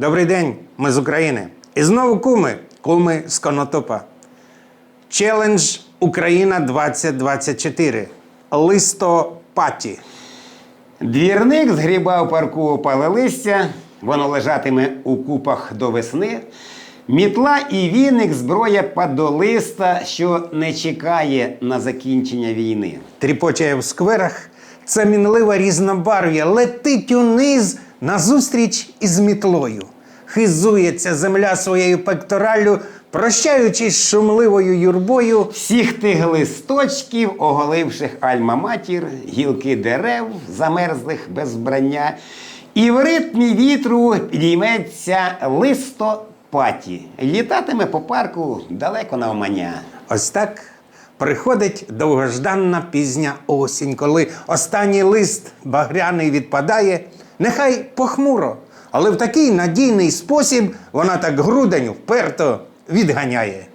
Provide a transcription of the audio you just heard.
Добрий день, ми з України. І знову куми, куми з Конотопа. Челендж Україна 2024. Листопаті. Двірник згрібав парку опале листя, воно лежатиме у купах до весни. Мітла і віник зброя падолиста, що не чекає на закінчення війни. Тріпочає в скверах. Це мінлива різнобарв'я летить униз назустріч із мітлою. Хизується земля своєю пектораллю, прощаючись шумливою юрбою. Всіх тих листочків, оголивших альма-матір, гілки дерев, замерзлих без вбрання, і в ритмі вітру підійметься листопаті. Літатиме по парку далеко навмання. Ось так приходить довгожданна пізня осінь, коли останній лист багряний відпадає, нехай похмуро, але в такий надійний спосіб вона так грудень вперто відганяє.